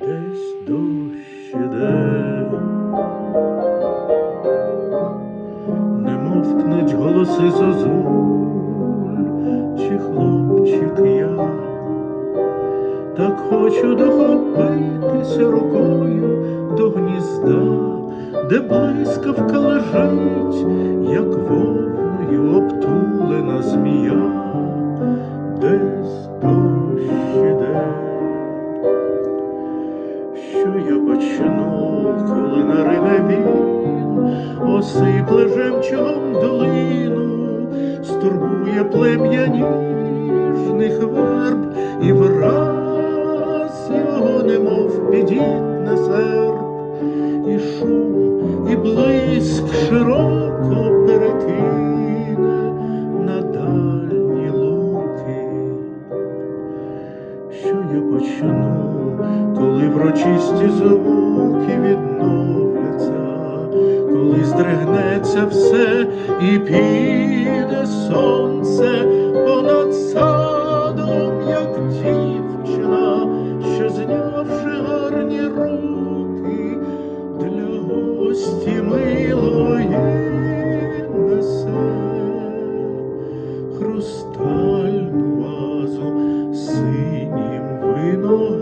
Десь дощ іде, не мовкнуть голоси зозуль, чи хлопчик я, так хочу дохопитися рукою до гнізда, де блискавка лежить, як вовною коли нарине він, осипле жемчугом долину, стурбує плем'я ніжних верб, і враз його, немов підітне серп, і шум, і блиск широко перекине на дальні луки що я почну, урочисті звуки відновляться, коли здригнеться все і піде сонце понад садом, як дівчина, що знявши гарні руки для гості милої несе хрустальну вазу синім вином.